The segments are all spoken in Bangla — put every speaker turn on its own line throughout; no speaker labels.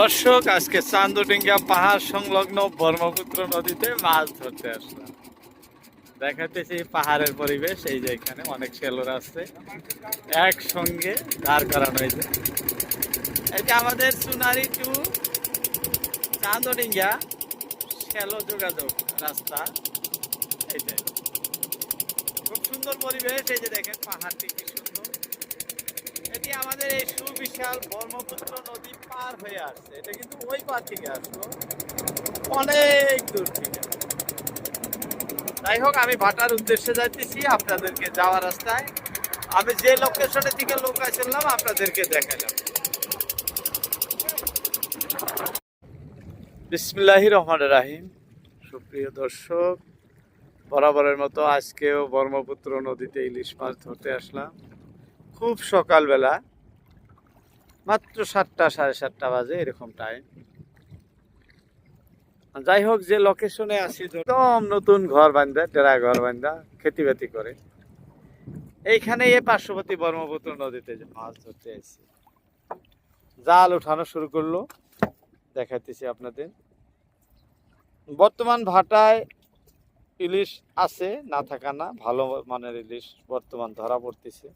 দর্শক, আজকে চান্দুটিঙ্গা পাহাড় সংলগ্ন ব্রহ্মপুত্র নদীতে মাছ ধরতে আসলাম। দেখাতেছি পাহাড়ের পরিবেশ, এই যে এখানে অনেক সেলর আছে। একসঙ্গে দাঁড় করানো হয়েছে। এটা আমাদের সুনারি টু চান্দুটিঙ্গা শ্যালো যোগাযোগ রাস্তা। এইটাই খুব সুন্দর পরিবেশ, এই যে দেখেন পাহাড়টি এটি আমাদের এই সুবিশাল ব্রহ্মপুত্র নদী পার হয়ে আসছে। এটা কিন্তু ওই পার থেকে আসলো। অনেক দূর থেকে। যাই হোক, আমি ভাটার উদ্দেশ্যে যাইতেছি আপনাদেরকে যাওয়ার রাস্তায়। আমি যে লোকেশনের দিকে লোক আসলাম আপনাদেরকে দেখালাম বিসমিল্লাহি রহমান রাহিম। সুপ্রিয় দর্শক, বরাবরের মতো আজকেও ব্রহ্মপুত্র নদীতে ইলিশ মাছ ধরতে আসলাম। খুব সকালবেলা, মাত্র সাতটা, সাড়ে সাতটা বাজে এরকম টাইম যাই হোক, যে লোকেশনে আসি একদম নতুন ঘর বান্ধা, টেরা ঘর বান্ধা, খেতি বাতি করে। এইখানে এ পার্শ্ববর্তী ব্রহ্মপুত্র নদীতে মাছ ধরতে আসছি জাল উঠানো শুরু করল, দেখাইতেছি আপনাদের। বর্তমান ভাটায় ইলিশ আছে, না থাকা না, ভালো মানের ইলিশ বর্তমান ধরা পড়তেছে।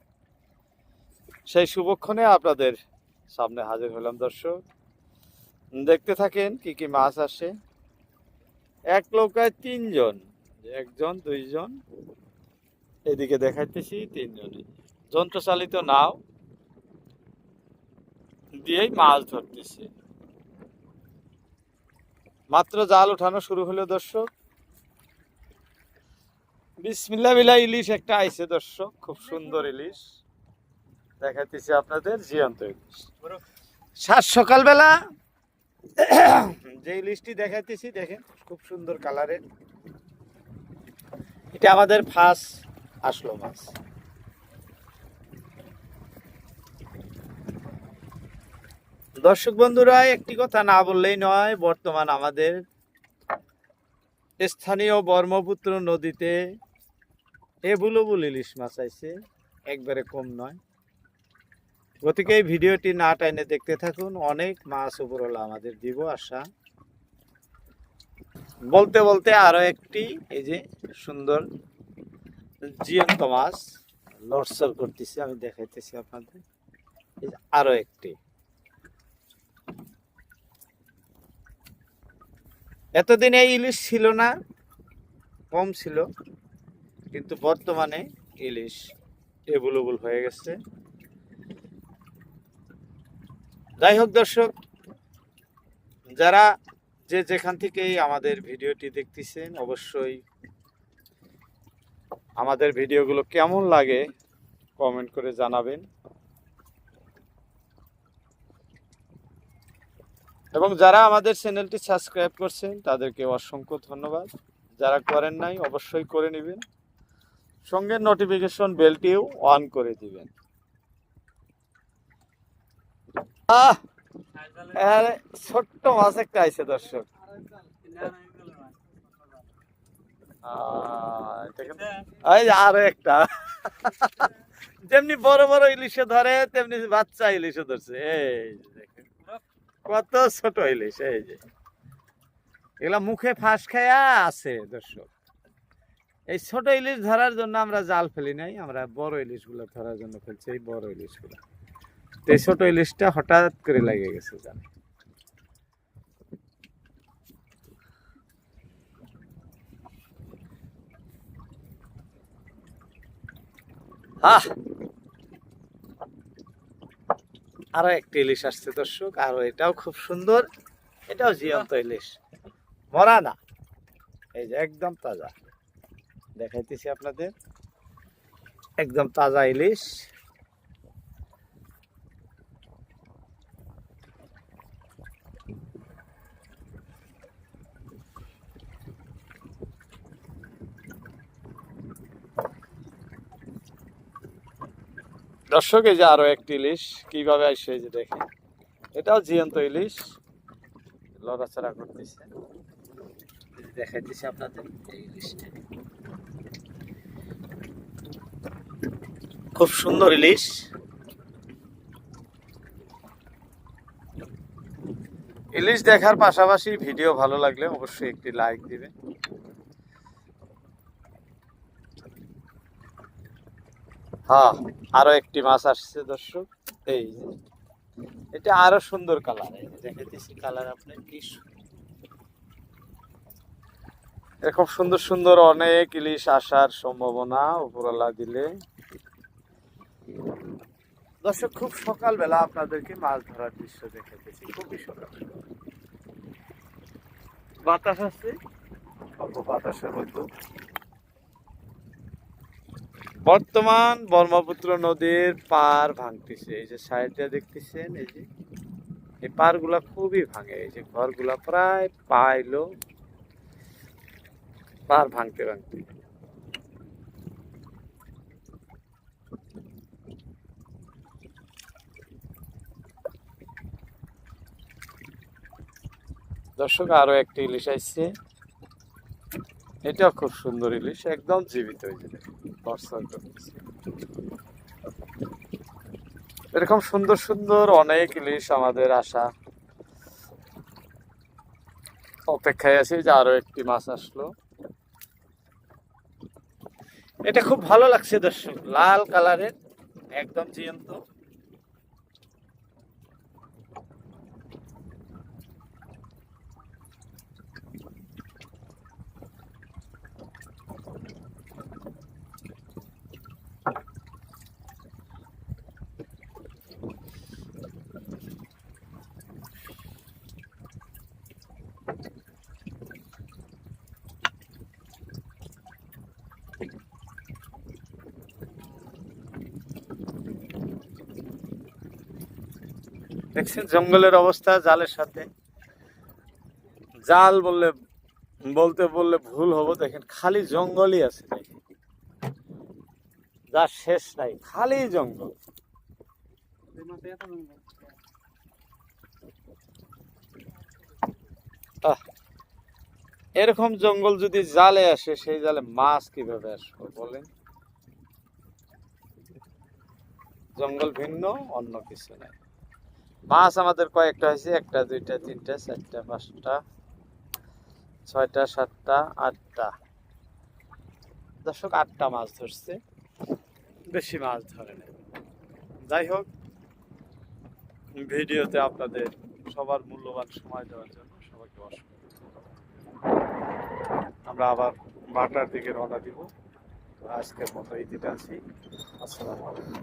সেই শুভক্ষণে আপনাদের সামনে হাজির হলাম, দর্শক। দেখতে থাকেন কি কি মাছ আসে। এক নৌকায় তিনজন, একজন, দুইজন। এদিকে দেখাইতেছি তিনজনই যন্ত্রচালিত নাও দিয়েই মাছ ধরতেছে। মাত্র জাল উঠানো শুরু হলো, দর্শক। বিসমিল্লা বিলা ইলিশ একটা আইছে, দর্শক। খুব সুন্দর ইলিশ। দেখাইতেছি আপনাদের জিয়ন্ত ইলিশ। সাত সকালবেলা যে ইলিশটি দেখাইতেছি দেখেন খুব সুন্দর কালারের। এটা আমাদের ফাঁস আসলো মাছ। দর্শক বন্ধুরা একটি কথা না বললেই নয় বর্তমান আমাদের স্থানীয় ব্রহ্মপুত্র নদীতে এ এবুলবুল ইলিশ মাছ আইছে। একবারে কম নয়। গতিকে এই ভিডিওটি না টাইনে দেখতে থাকুন। অনেক মাছ উপরওয়ালা আমাদের দিব আশা। বলতে বলতে আরও একটি, এই যে সুন্দর জিয়ন্ত মাছ লড়সর করতেছি, আমি দেখাইতেছি আপনাদের। এই যে আরও একটি। এতদিন এই ইলিশ ছিল না, কম ছিল, কিন্তু বর্তমানে ইলিশ এভেলেবল হয়ে গেছে। যাই হোক দর্শক, যারা যে যেখান থেকেই আমাদের ভিডিওটি দেখতেছেন, অবশ্যই আমাদের ভিডিওগুলো কেমন লাগে কমেন্ট করে জানাবেন। এবং যারা আমাদের চ্যানেলটি সাবস্ক্রাইব করছেন, তাদেরকে অসংখ্য ধন্যবাদ। যারা করেন নাই, অবশ্যই করে নেবেন। সঙ্গে নোটিফিকেশন বেলটিও অন করে দিবেন আহ আরে, ছোট্ট মাছ একটা আইছে, দর্শক। আরও একটা। যেমনি বড় বড় ইলিশে ধরে, তেমনি বাচ্চা ইলিশে ধরছে। কত ছোট ইলিশ, এই যে। এগুলা মুখে ফাঁস খায়া আছে, দর্শক। এই ছোট ইলিশ ধরার জন্য আমরা জাল ফেলি নাই, আমরা বড় ইলিশগুলো ধরার জন্য ফেলছি, এই বড় ইলিশগুলো এই ছোট ইলিশটা হঠাৎ করে লেগে গেছে, জানে। আরও একটা ইলিশ আসছে, দর্শক। আরও এটাও খুব সুন্দর, এটাও জিয়ন্ত ইলিশ মরা না। এই যে একদম তাজা। দেখাইতেছি আপনাদের। একদম তাজা ইলিশ। দর্শক, এই যে আরও একটি ইলিশ, কীভাবে এই যে দেখে। এটাও জিয়ন্ত ইলিশ। লড়াচড়া করতেছে। দেখাইতেছি আপনাদের খুব সুন্দর ইলিশ। ইলিশ দেখার পাশাপাশি ভিডিও ভালো লাগলে অবশ্যই একটি লাইক দিবেন। হ্যাঁ আরও একটি মাছ আসছে, দর্শক। এই এটা আরও সুন্দর কালার দেখাইতেছি কালার আপনার, কি। এরকম সুন্দর সুন্দর অনেক ইলিশ আসার সম্ভাবনা উপরওয়ালা দিলে। দর্শক, খুব সকালবেলা আপনাদেরকে মাছ ধরার দৃশ্য দেখাইতেছি। খুবই সকাল বাতাস আছে? অল্প বাতাসের মতো বর্তমান ব্রহ্মপুত্র নদীর পার ভাঙতেছে। এই যে সাইডটা দেখতেছেন, এই যে। এই পারগুলা খুবই ভাঙে। এই যে ঘরগুলা প্রায় পাইলো পার ভাঙতে ভাঙতে। দর্শক, আরও একটি ইলিশ আসছে এটাও খুব সুন্দর ইলিশ, একদম জীবিত হয়েছে এরকম সুন্দর সুন্দর অনেক ইলিশ আমাদের আসা। অপেক্ষায় আছে যে আরও একটি মাছ আসলো। এটা খুব ভালো লাগছে দর্শক। লাল কালারের, একদম জিয়ন্ত। দেখছেন? জঙ্গলের অবস্থা, জালের সাথে। জাল বললে, বলতে বললে ভুল হব। দেখেন, খালি জঙ্গলই আছে। যার শেষ নাই, খালি জঙ্গল। এরকম জঙ্গল যদি জালে আসে, সেই জালে মাছ কীভাবে আসব বলেন? জঙ্গল ভিন্ন, অন্য কিছু নাই। মাছ আমাদের কয়েকটা হয়েছে, একটা, দুইটা, তিনটা, চারটা, পাঁচটা, ছয়টা, সাতটা, আটটা। দর্শক, আটটা মাছ ধরছে। বেশি মাছ ধরে যাই হোক, ভিডিওতে আপনাদের সবার মূল্যবান সময় দেওয়ার জন্য সবাইকে আমরা আবার বাটার দিকে রওনা দিব। আজকের মতো এই দিতে আসসালামু আলাইকুম।